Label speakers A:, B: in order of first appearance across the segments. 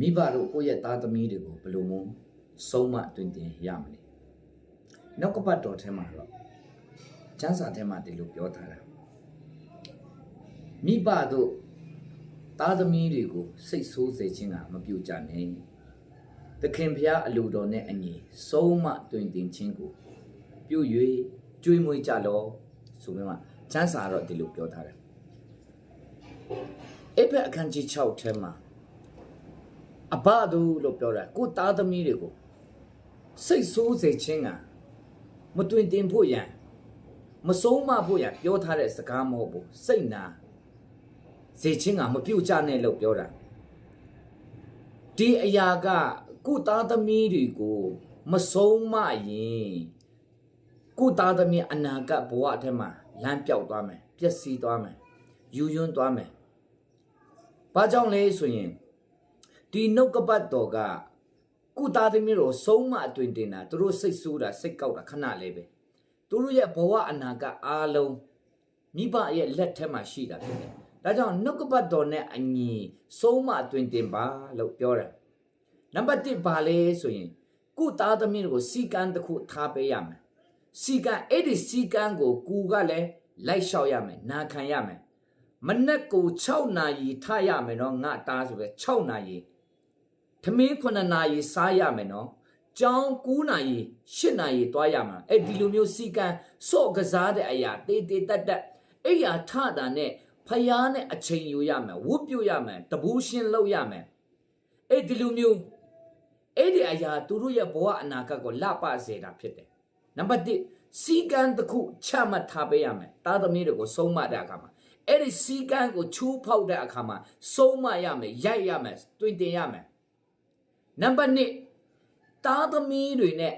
A: မိဘတို့ကိုယ့်ရဲ့သားသမီးတွေကိုဘယ်လိုမျိုးဆုံးမတွင်တင်ရမလဲနောက်ကပတ်တော်ထဲမှာတော့ကျမ်းစာထဲမှာဒီလိုပြောထားတာမိဘတို့သားသမီးတွေကိုစိတ်ဆိုးစေခြင်းကမပြုကြနဲ့သခင်ဖျားအလိုတော်နဲ့အညီဆုံးမတွင်တင်ခြင်းကိုပြု၍ကြွေးမွေးကြလောဆိုပြီးမှကျမ်းစာတော့ဒီလိုပြောထားတယ်အေဖက်အခန်းကြီး6ထဲမှာ အဘသူလို့ပြောတာကိုသားသမီးတွေကိုစိတ်ဆိုးစေခြင်းကမတွင်တင်ဖို့ရန်မဆုံးမဖို့ရန်ပြောထားတဲ့စကားမဟုတ်ဘူးစိတ်နာစေခြင်းကမပြုတ်ကြနဲ့လို့ပြောတာဒီအရာကကိုသားသမီးတွေကိုမဆုံးမရင်ကိုသားသမီးအနာဂတ်ဘဝအထက်မှာလမ်းပြောက်သွားမယ်ပျက်စီးသွားမယ်ယူယွန်းသွားမယ်ဘာကြောင့်လဲဆိုရင် ဒီနှုတ်ကပတ်တော်ကကုသားသမီးတို့ဆုံးမအတွင်တင်တာသူတို့စိတ်ဆိုးတာစိတ်ကောက်တာခဏလေးပဲသူတို့ရဲ့ဘဝအနာဂတ်အားလုံးမိဘရဲ့လက်ထက်မှာရှိတာဖြစ်တယ်ဒါကြောင့်နှုတ်ကပတ်တော်နဲ့အညီဆုံးမအတွင်တင်ပါလို့ပြောတယ်နံပါတ်1ပါလဲဆိုရင်ကုသားသမီးတို့ကိုစီကံတစ်ခုထားပေးရမယ်စီကံအဲ့ဒီစီကံကိုကူကလည်းလိုက်လျှောက်ရမယ်နာခံရမယ်မနက်ကို6နာရီထားရမယ်နော်ငါတားဆိုပဲ6နာရီ သမင်း9နာရီစားရမယ်နော်။ကြောင်း9နာရီ10နာရီသွားရမှာ။အဲ့ဒီလိုမျိုးစီကံစော့ကစားတဲ့အရာတေးတေးတက်တက်အဲ့ရထတာနဲ့ဖျားနဲ့အချိန်ယူရမယ်ဝတ်ပြုတ်ရမယ်တပူးရှင်းလုပ်ရမယ်။အဲ့ဒီလိုမျိုးအဲ့ဒီအရာသူတို့ရဲ့ဘဝအနာဂတ်ကိုလပစေတာဖြစ်တယ်။နံပါတ်1စီကံတစ်ခုချမှတ်ထားပေးရမယ်။တာသမီးတွေကိုဆုံးမတဲ့အခါမှာအဲ့ဒီစီကံကိုချိုးဖောက်တဲ့အခါမှာဆုံးမရမယ်ရိုက်ရမယ်တွင်တင်ရမယ် နံပါတ်1သားသမီးတွေနဲ့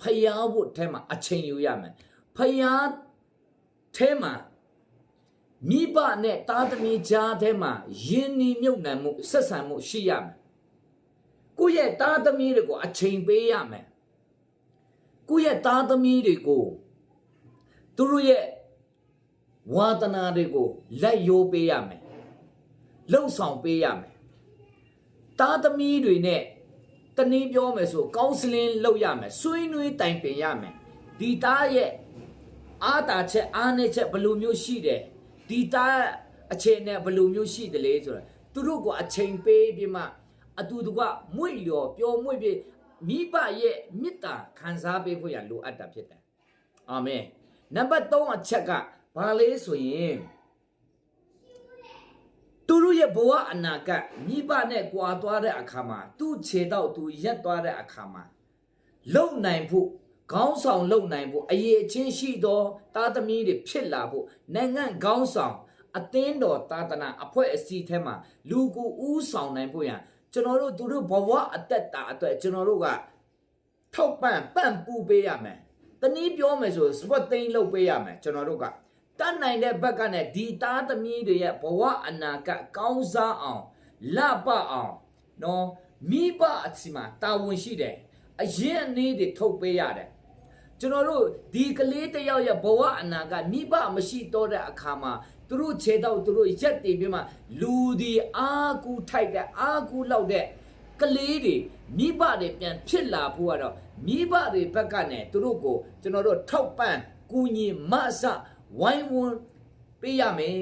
A: ဖျားဖို့ထဲမှာအချိန်ယူရမယ်ဖျားထဲမှာမိဘနဲ့သားသမီးကြားထဲမှာယဉ်နီမြုပ်နှံမှုဆက်ဆံမှုရှိရမယ်ကိုယ့်ရဲ့သားသမီးတွေကိုအချိန်ပေးရမယ်ကိုယ့်ရဲ့သားသမီးတွေကိုသူတို့ရဲ့ဝါသနာတွေကိုလက်ရိုးပေးရမယ်လှုပ်ဆောင်ပေးရမယ်သားသမီးတွေနဲ့ တနည်းပြောမယ်ဆိုကောင်စလင်းလုပ်ရမယ်ဆွေးနွေးတိုင်ပင်ရမယ်ဒီသားရဲ့အားတာချက်အားနည်းချက်ဘယ်လိုမျိုးရှိတယ်ဒီသားအချိန်နဲ့ဘယ်လိုမျိုးရှိတယ်လဲဆိုတော့သူတို့ကအချိန်ပေးပြီးမှအတူတကွမွေ့လျော်ပျော်မွေ့ပြီးမိဘရဲ့မေတ္တာခံစားပေးဖို့ရလိုအပ်တာဖြစ်တယ်အာမင်နံပါတ်3အချက်ကဘာလဲဆိုရင်သူတို့ ရဲ့ဘဝအနာဂတ်မိဘနဲ့ကြွာသွားတဲ့အခါမှာသူ့ခြေတော့သူရက်သွားတဲ့အခါမှာလုံနိုင်ဖို့ခေါင်းဆောင်လုံနိုင်ဖို့အရေးအချင်းရှိသောတာသမီတွေဖြစ်လာဖို့နိုင်ငံခေါင်းဆောင်အသင်းတော်တာသနာအဖွဲ့အစည်းထဲမှာလူကိုဦးဆောင်နိုင်ဖို့ရန်ကျွန်တော်တို့သူတို့ဘဝအသက်တာအတွက်ကျွန်တော်တို့ကထောက်ပံ့ပံ့ပူပေးရမယ်တနည်းပြောမယ်ဆိုစပွတ်သိန်းလုပ်ပေးရမယ်ကျွန်တော်တို့က တတ်နိုင်တဲ့ဘက်ကနဲ့ဒီသားသမီးတွေရဲ့ဘဝအနာဂတ်ကောင်းစားအောင်လပအောင်နော်မိဘအစီမှာတာဝန်ရှိတယ်အရင်အနေတွေထုတ်ပေးရတယ်ကျွန်တော်တို့ဒီကလေးတစ်ယောက်ရဲ့ဘဝအနာဂတ်မိဘမရှိတော့တဲ့အခါမှာသူတို့ခြေတော့သူတို့ရက်တည်ပြီးမှလူဒီအာကူထိုက်တဲ့အာကူလောက်တဲ့ကလေးတွေမိဘတွေပြန်ဖြစ်လာဖို့ကတော့မိဘတွေဘက်ကနဲ့သူတို့ကိုကျွန်တော်တို့ထောက်ပံ့ကူညီမဆ ဝိုင်းဝန်းပေးရမယ်